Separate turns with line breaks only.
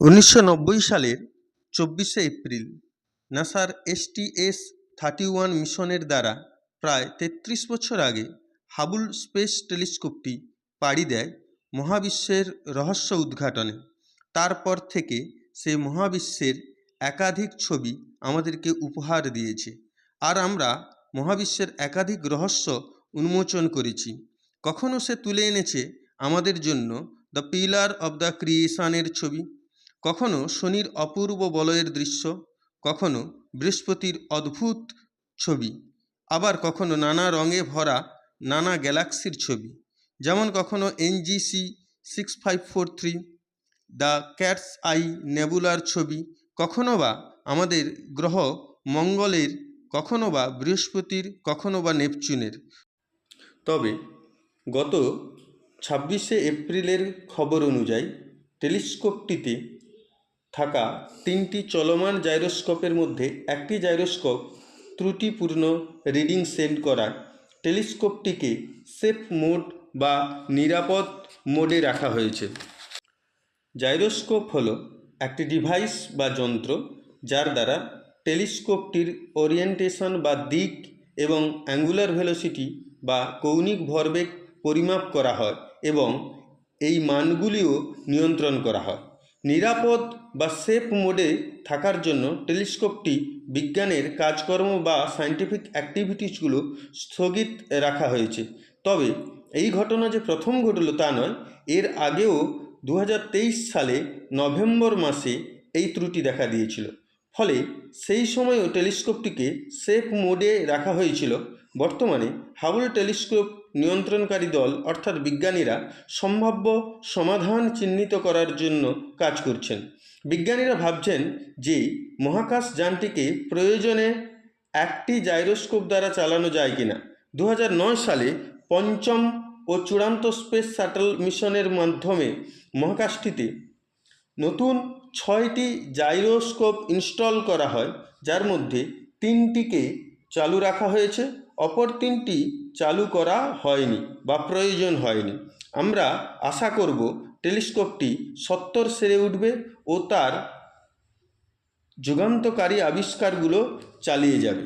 উনিশশো নব্বই সালের চব্বিশে এপ্রিল, নাসার এসটিএস থার্টি ওয়ান মিশনের দ্বারা প্রায় তেত্রিশ বছর আগে হাবুল স্পেস টেলিস্কোপটি পাড়ি দেয় মহাবিশ্বের রহস্য উদ্ঘাটনে। তারপর থেকে সে মহাবিশ্বের একাধিক ছবি আমাদেরকে উপহার দিয়েছে। আর আমরা মহাবিশ্বের একাধিক রহস্য উন্মোচন করেছি। কখনো সে তুলে এনেছে আমাদের জন্য দ্য পিলার অব দ্য ক্রিয়েশনের ছবি। কখনো শনির অপূর্ব বলয়ের দৃশ্য, কখনো বৃহস্পতির অদ্ভুত ছবি, আবার কখনো নানা রঙে ভরা নানা গ্যালাক্সির ছবি, যেমন কখনো NGC six five four three, the cat's eye নেবুলার ছবি, কখনো বা আমাদের গ্রহ মঙ্গলের, কখনো বা বৃহস্পতির, কখনো বা নেপচুনের। তবে গত ছাব্বিশে এপ্রিলের খবর অনুযায়ী টেলিস্কোপটিতে থাকা তিনটি চলমান জাইরোস্কোপের মধ্যে একটি জাইরোস্কোপ ত্রুটিপূর্ণ রিডিং সেন্ড করায় টেলিস্কোপটিকে সেফ মোড বা নিরাপদ মোডে রাখা হয়েছে। জাইরোস্কোপ হল একটি ডিভাইস বা যন্ত্র যার দ্বারা টেলিস্কোপটির ওরিয়েন্টেশন বা দিক এবং অ্যাঙ্গুলার ভেলোসিটি বা কৌণিক ভরবেগ পরিমাপ করা হয় এবং এই মানগুলিও নিয়ন্ত্রণ করা হয়। নিরাপদ বা সেফ মোডে থাকার জন্য টেলিস্কোপটি বিজ্ঞানের কাজকর্ম বা সায়েন্টিফিক অ্যাক্টিভিটিসগুলো স্থগিত রাখা হয়েছে। তবে এই ঘটনা যে প্রথম ঘটলো তা নয়, এর আগেও দু হাজার তেইশ সালে নভেম্বর মাসে এই ত্রুটি দেখা দিয়েছিল। ফলে সেই সময়ও টেলিস্কোপটিকে সেফ মোডে রাখা হয়েছিল। বর্তমানে হাবল টেলিস্কোপ নিয়ন্ত্রণকারী দল, অর্থাৎ বিজ্ঞানীরা, সম্ভাব্য সমাধান চিহ্নিত করার জন্য কাজ করছেন। বিজ্ঞানীরা ভাবছেন যে মহাকাশ যানটিকে প্রয়োজনে একটি জাইরোস্কোপ দ্বারা চালানো যায় কিনা। দু হাজার নয় সালে পঞ্চম ও চূড়ান্ত স্পেস শাটল মিশনের মাধ্যমে মহাকাশটিতে নতুন ছয়টি জাইরোস্কোপ ইনস্টল করা হয়, যার মধ্যে তিনটিকে চালু রাখা হয়েছে। অপর তিনটি চালু করা হয়নি বা প্রয়োজন হয়নি। আমরা আশা করব টেলিস্কোপটি সত্তর সেরে উঠবে ও তার যুগান্তকারী আবিষ্কারগুলো চালিয়ে যাবে।